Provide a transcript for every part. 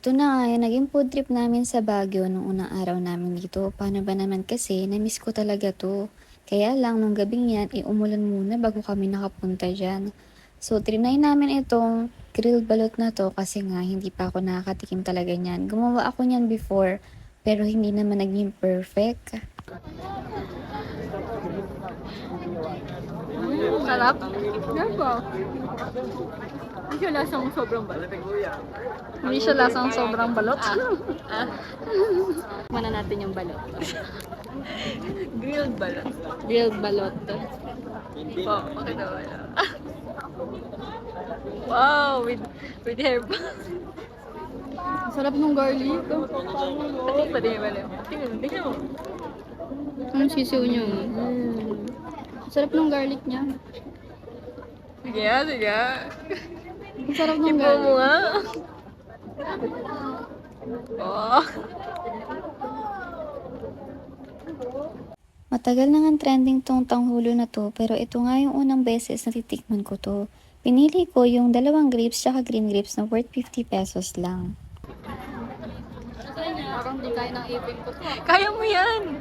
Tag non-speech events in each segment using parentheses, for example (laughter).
Ito na nga, yung naging food trip namin sa Baguio nung unang araw namin dito. Paano ba naman kasi, na-miss ko talaga to. Kaya lang, nung gabing yan, eh, umulan muna bago kami nakapunta dyan. So, trinay namin itong grilled balot na to kasi nga, hindi pa ako nakakatikim talaga niyan. Gumawa ako niyan before, pero hindi naman naging perfect. Mm, sarap. Yan ba? Hindi siya lasang sobrang balot. Hindi siya lasang sobrang balot. Ah. Mana natin yung balot. Grilled balot. Grilled balot. Po, pakita mo na. (laughs) Wow, with with hair pa. Sarap ng garlic. Pati pa din yung balot. Tingnan, tingnan mo. Ang sisiw niyo. Mm. Sarap ng garlic niya. Sige sige. Ang sarap ng garlic. mo nga. Oh. Matagal na nga trending tong tanghulo na to, pero ito nga yung unang beses na titikman ko to. Pinili ko yung dalawang grapes tsaka green grapes na worth 50 pesos lang. Parang di kaya ng ipin ko to. Kaya mo yan!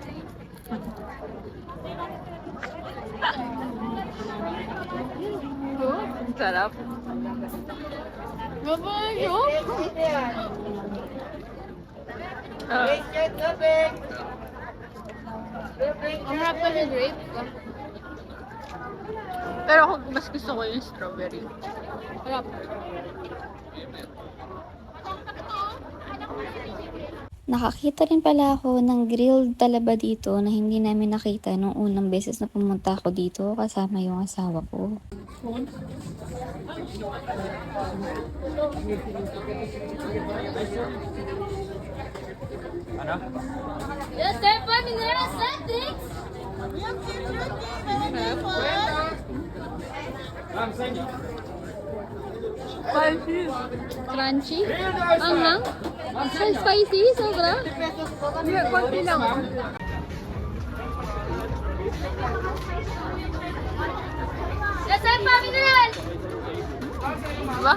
Sarap. Babayo! Ah, Ang harap kasi grape. pero ako mas gusto ko yung strawberry. Harap. Nakakita rin pala ako ng grilled talaba dito na hindi namin nakita nung unang beses na pumunta ako dito kasama yung asawa ko. Yes, sir. Five minutes. Six. Spicy. Crunchy. Ang lang. So spicy. Sobra. Hindi, konti lang. Yes, sir. Five minutes. Diba?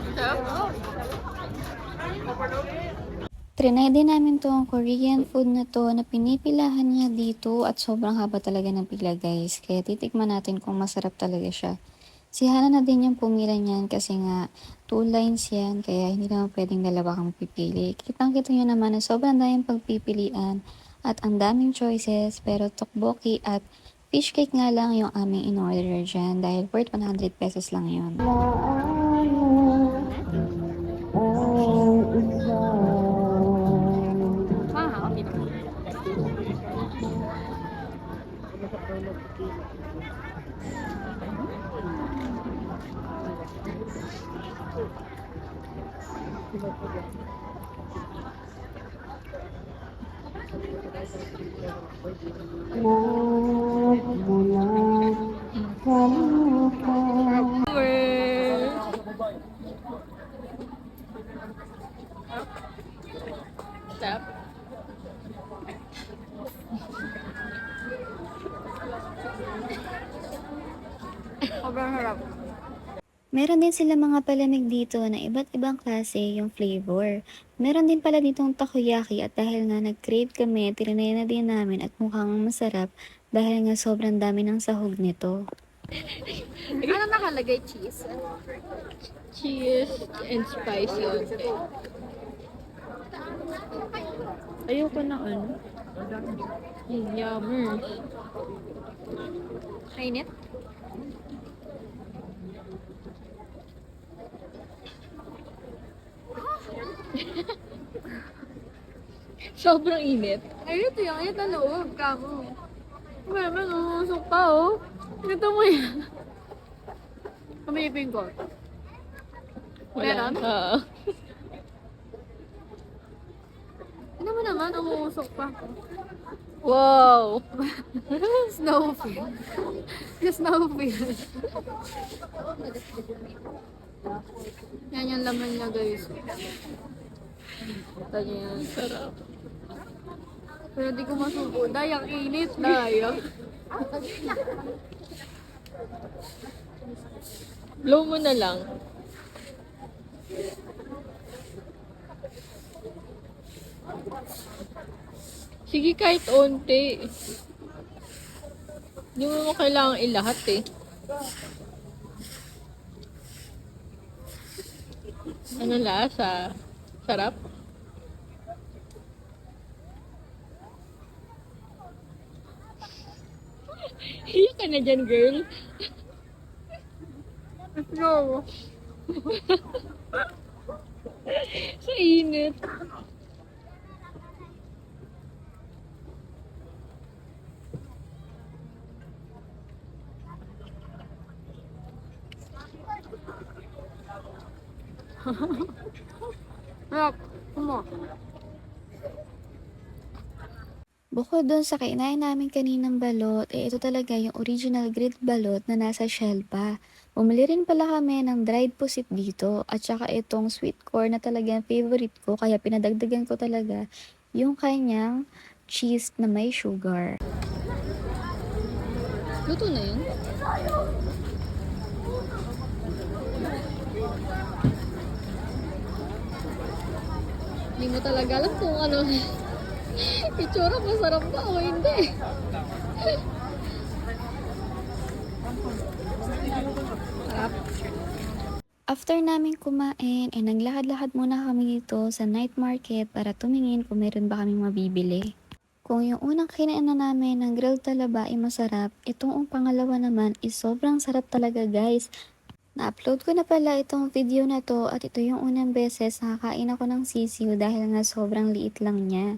Trinay din namin to ang Korean food na to na pinipilahan niya dito at sobrang haba talaga ng pila guys. Kaya titikman natin kung masarap talaga siya. Si Hana na din yung pumila niyan kasi nga two lines yan kaya hindi naman pwedeng dalawa kang pipili. Kitang kita nyo naman na sobrang daming pagpipilian at ang daming choices pero tokboki at fish cake nga lang yung aming in-order dyan dahil worth 100 pesos lang yun. Sarap. Sobrang harap. Meron din sila mga palamig dito na iba't ibang klase yung flavor. Meron din pala ditong takoyaki at dahil nga nag-crave kami, tinanay na din namin at mukhang masarap dahil nga sobrang dami ng sahog nito. Ano nakalagay? Cheese? Cheese and spicy. Ayoko na ano. Yummer. Mainit? (laughs) Sobrang init. Ay, ito yung init na loob. Kamo. Mama, umusok pa oh. (laughs) Ito mo yan. Kamipin ko. Meron? Oo. Ano mo naman, umuusok pa. Wow! (laughs) Snowfield. Snowfield. Yan yung laman niya guys. Ito yan. Sarap. Pero di ko masubo. Dayang init. Dayang. Blow mo na lang. Sige, kahit onti. Hindi mo naman kailangan ilahat eh. Ano lasa? Sarap? Hiya ka na dyan, girl. No. (laughs) Sa init. (laughs) Sarap. Ano? Bukod dun sa kainain namin kaninang balot, eh ito talaga yung original grilled balot na nasa shell pa. Bumili rin pala kami ng dried pusit dito at saka itong sweet corn na talagang favorite ko kaya pinadagdagan ko talaga yung kanyang cheese na may sugar. Luto na yun? Mo talaga alam kung ano (laughs) itsura masarap ba o hindi. Sarap. After namin kumain, eh naglakad-lakad muna kami dito sa night market para tumingin kung meron ba kaming mabibili. Kung yung unang kinain na namin ng grilled talaba ay masarap, itong pangalawa naman is sobrang sarap talaga guys. Na-upload ko na pala itong video na to at ito yung unang beses nakakain ako ng sisiw dahil nga sobrang liit lang niya.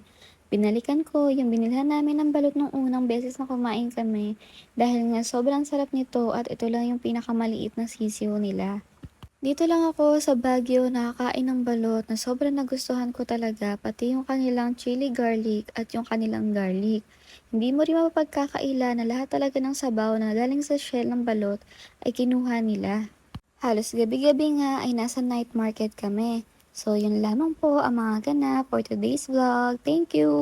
Binalikan ko yung binilhan namin ng balot nung unang beses na kumain kami dahil nga sobrang sarap nito at ito lang yung pinakamaliit na sisiw nila. Dito lang ako sa Baguio nakakain ng balot na sobrang nagustuhan ko talaga pati yung kanilang chili garlic at yung kanilang garlic. Hindi mo rin mapagkakaila na lahat talaga ng sabaw na galing sa shell ng balot ay kinuha nila. Halos gabi-gabi nga ay nasa night market kami. So yun lamang po ang mga ganap for today's vlog. Thank you!